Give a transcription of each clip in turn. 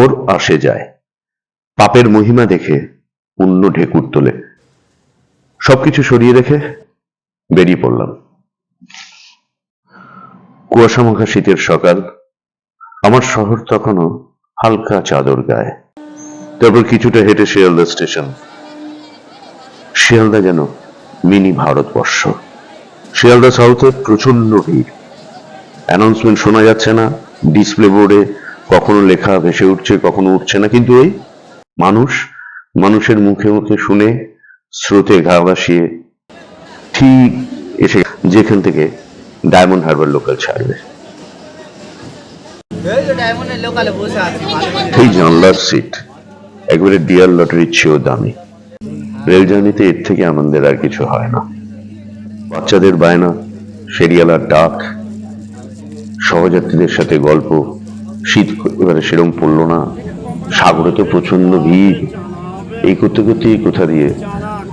খবর আসে যায়। পাপের মহিমা দেখে অন্য ঢেকুর তোলে। সবকিছু সরিয়ে রেখে বেরিয়ে পড়লাম। কুয়াশামাখা শীতের সকাল। আমার শহর তখনও হালকা চাদর গায়ে। তারপর কিছুটা হেঁটে শিয়ালদা স্টেশন। শিয়ালদা যেন মিনি ভারতবর্ষ। শিয়ালদা সাউথে প্রচণ্ড ভিড়। অ্যানাউন্সমেন্ট শোনা যাচ্ছে না। ডিসপ্লে বোর্ডে কখনো লেখা ভেসে উঠছে কখনো উঠছে না। কিন্তু এই মানুষ মানুষের মুখে মুখে শুনে স্রোতে ঘা ভাসিয়ে ঠিক এসে যেখান থেকে ডায়মন্ড হারবার লোকাল ছাড়বে। এই জানলার সিট একবারে ডিয়ার লটারির চেয়েও দামি। রেল জার্নিতে এর থেকে আনন্দের আর কিছু হয় না। বাচ্চাদের বায়না ফেরিয়ালার ডাক সহযাত্রীদের সাথে গল্প শীত এবারে সেরম পড়ল না। সাগরে তো প্রচণ্ড ভিড়। এই করতে করতেই কোথা দিয়ে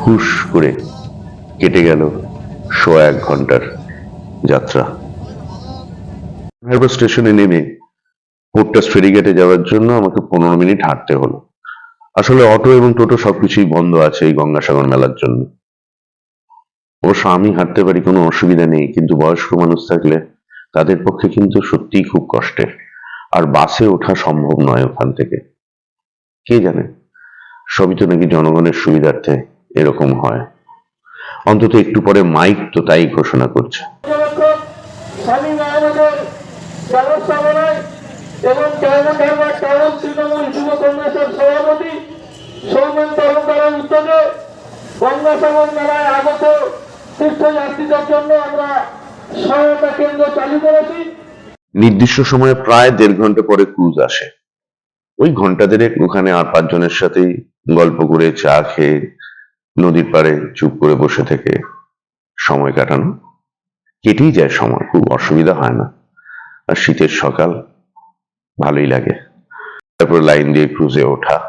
হুশ করে কেটে গেল শো এক ঘণ্টার যাত্রা। স্টেশনে নেমে পোর্টাস ফেরিঘাটে যাওয়ার জন্য আমাকে পনেরো মিনিট হাঁটতে হলো। আসলে অটো এবং টোটো সবকিছুই বন্ধ আছে এই গঙ্গাসাগর মেলার জন্য। অবশ্য আমি হাঁটতে পারি, কোনো অসুবিধা নেই, কিন্তু বয়স্ক মানুষ থাকলে তাদের পক্ষে কিন্তু সত্যিই খুব কষ্টের। আর বাসে ওঠা সম্ভব নয় ওখান থেকে। কে জানে? সবই তো নাকি জনগণের সুবিধার্থে এরকম হয়। অন্তত একটু পরে মাইক তো তাই ঘোষণা করছে। এবং তৃণমূল যুব কংগ্রেসের সভাপতি সৌমেন তরফদারের উদ্যোগে আগত তীর্থযাত্রীদের জন্য আমরা সহায়তা কেন্দ্র চালু করেছি। নির্দিষ্ট সময়ে প্রায় দেড় ঘণ্টা পরে ক্রুজ আসে। ওই ঘণ্টা দেড়েক ওখানে আর পাঁচজনের সাথেই গল্প করে, চা খেয়ে নদীর পাড়ে চুপ করে বসে থেকে সময় কাটানো। কেটেই যায় সময়, খুব অসুবিধা হয় না। আর শীতের সকাল ভালোই লাগে। তারপর লাইন দিয়ে ক্রুজে ওঠা।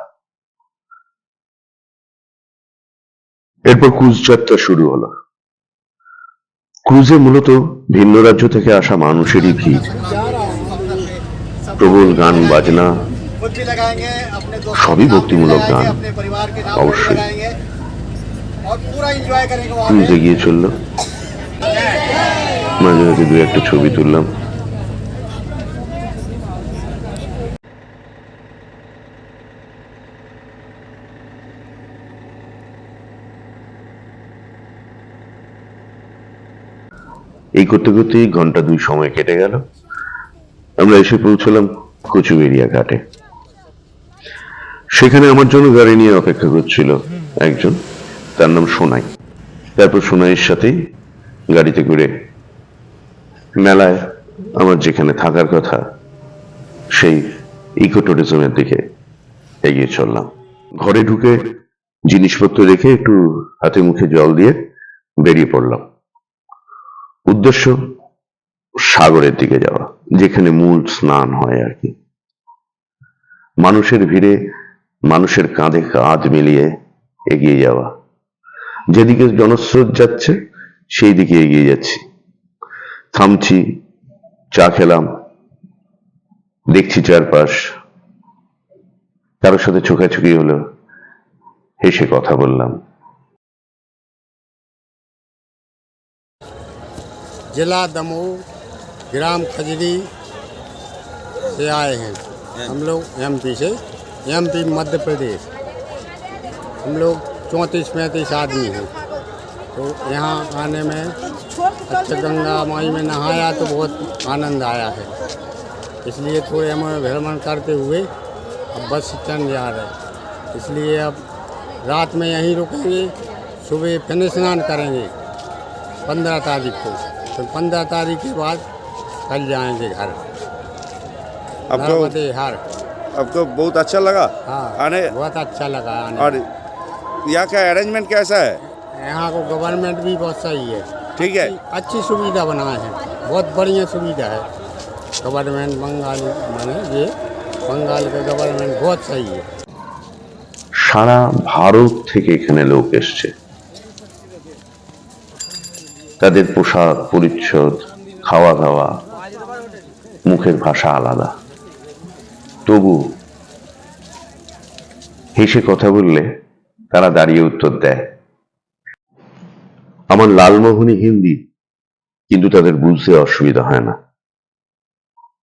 এরপর ক্রুজ যাত্রা শুরু হলো। ক্রুজে মূলত ভিন্ন রাজ্য থেকে আসা মানুষেরই ভিড়। প্রবল গান, বাজনা, সবই ভক্তিমূলক গান, অবশ্যই। ক্রুজে গিয়ে চলল। মাঝে মাঝে দু একটা ছবি তুললাম। এই করতে করতেই ঘণ্টা দুই সময় কেটে গেল। আমরা এসে পৌঁছলাম কচুবেরিয়া ঘাটে। সেখানে আমার জন্য গাড়ি নিয়ে অপেক্ষা করছিল একজন। তার নাম সোনাই। তারপর সোনাইয়ের সাথেই গাড়িতে করে মেলায় আমার যেখানে থাকার কথা, সেই ইকো ট্যুরিজমের দিকে এগিয়ে চললাম। ঘরে ঢুকে জিনিসপত্র রেখে একটু হাতে মুখে জল দিয়ে বেরিয়ে পড়লাম। উদ্দেশ্য সাগরের দিকে যাওয়া, যেখানে মূল স্নান হয় আর কি। মানুষের ভিড়ে মানুষের কাঁধে কাঁধ মিলিয়ে এগিয়ে যাওয়া। যেদিকে জনস্রোত যাচ্ছে সেই দিকে এগিয়ে যাচ্ছি। থামছি, চা খেলাম, দেখছি চারপাশ। কারোর সাথে চোখাচুকি হলো, হেসে কথা বললাম। जिला दमोह, ग्राम खजरी से आए हैं। हम लोग एमपी से एमपी मध्य प्रदेश। हम लोग चौंतीस पैंतीस आदमी हैं। तो यहाँ आने में अच्छा गंगा माई में नहाया तो बहुत आनंद आया है। इसलिए थोड़े हमें भ्रमण करते हुए अब बस स्टैंड जा रहे हैं। इसलिए अब रात में यहीं रुकेंगे, सुबह फिर स्नान करेंगे, पंद्रह तारीख को। तो पंद्रह तारीख के बाद कल जाएंगे घर अब तो नर्मदे हर अब तो बहुत अच्छा लगा हाँ आने बहुत अच्छा लगा आने और में। यहाँ का अरेंजमेंट कैसा है यहाँ को गवर्नमेंट भी बहुत सही है ठीक है अच्छी सुविधा बनाए हैं बहुत बढ़िया सुविधा है गवर्नमेंट बंगाल मैंने ये बंगाल का गवर्नमेंट बहुत सही है সারা ভারত থেকে এখানে লোক এসছে তাদের পোশাক পরিচ্ছদ খাওয়া দাওয়া মুখের ভাষা আলাদা। তবু হেসে কথা বললে তারা দাঁড়িয়ে উত্তর দেয় আমার লালমোহনই হিন্দি কিন্তু তাদের বুঝতে অসুবিধা হয় না।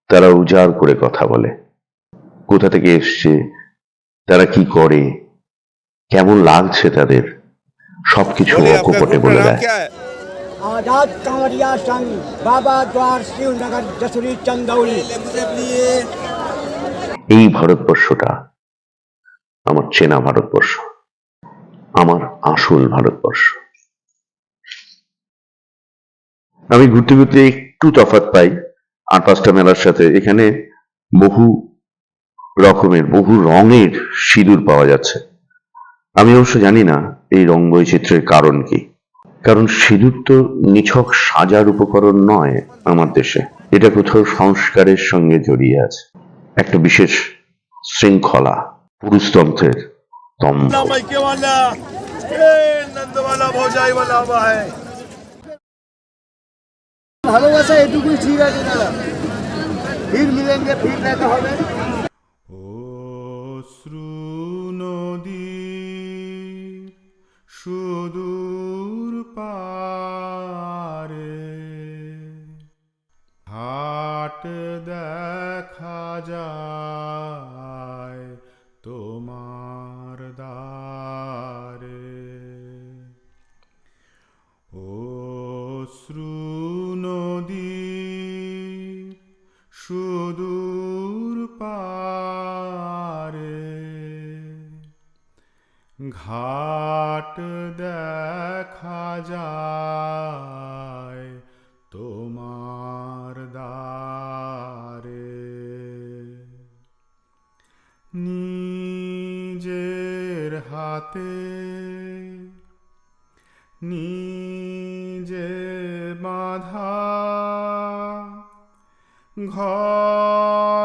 তারা উজাড় করে কথা বলে কোথা থেকে এসছে? তারা কি করে? কেমন লাগছে তাদের? সবকিছু অকপটে বলে দেয়। आजाद कांवरिया संघ बाबा द्वार शिवनगर जसुरी चंदौली এই ভারতবর্ষটা আমার চেনা ভারতবর্ষ আমার আসল ভারতবর্ষ আমি ঘুরতে ঘুরতে একটু তফাৎ পাই আর পাঁচটা মেলার সাথে এখানে বহু রকমের বহু রঙের সিঁদুর পাওয়া যাচ্ছে আমি অবশ্য জানি না এই রং বৈচিত্র্যের কারণ কি কারণ সিঁদুর তো নিছক সাজার উপকরণ নয় আমার দেশে। এটা কোথাও সংস্কারের সঙ্গে জড়িয়ে আছে। একটা বিশেষ শৃঙ্খলা পুরুষতন্ত্রের দম্ভ ভালোবাসা এটুকুই ঠিক আছে দাদা। ফির মিলেঙ্গে ফির দেখা হবে। অশ্রু নদীর সুদূর পারে। হাট দেখা যায় তোমার দ্বারে। অশ্রু নদীর সুদূর পারে। ঘাট দেখা যায় তোমার দ্বারে। নিজের হাতে নিজে বাঁধা ঘরে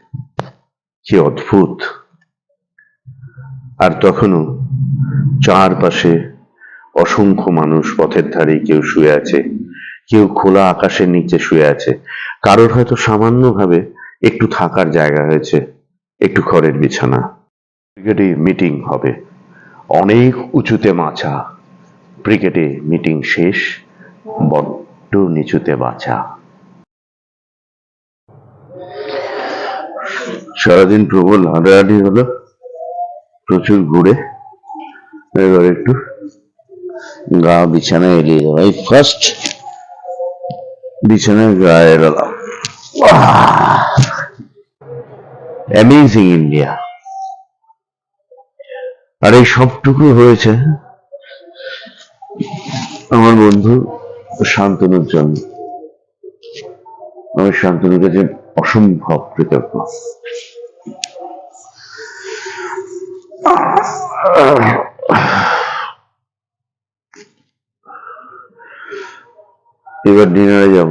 কি অদ্ভুত। আর তখনও চারপাশে অসংখ্য মানুষ পথের ধারে কেউ শুয়ে আছে, কেউ খোলা আকাশের নিচে শুয়ে আছে। কারোর হয়তো সামান্যভাবে একটু থাকার জায়গা হয়েছে, একটু খড়ের বিছানা। ক্রিকেটে মিটিং হবে, অনেক উঁচুতে মাচা। ক্রিকেটে মিটিং শেষ, বড্ড নিচুতে বাঁচা সারাদিন প্রবল হাঁটাহাঁটি হলো। প্রচুর ঘুরে। এবার একটু গা বিছানায় এলিয়ে দেবো এই ফার্স্ট বিছানায় গা এলাম অ্যামেজিং ইন্ডিয়া আর এই সবটুকু হয়েছে আমার বন্ধু শান্তনুর জন্য আমি শান্তনুর কাছে অসম্ভব কৃতজ্ঞ। এবার ডিনারে যাব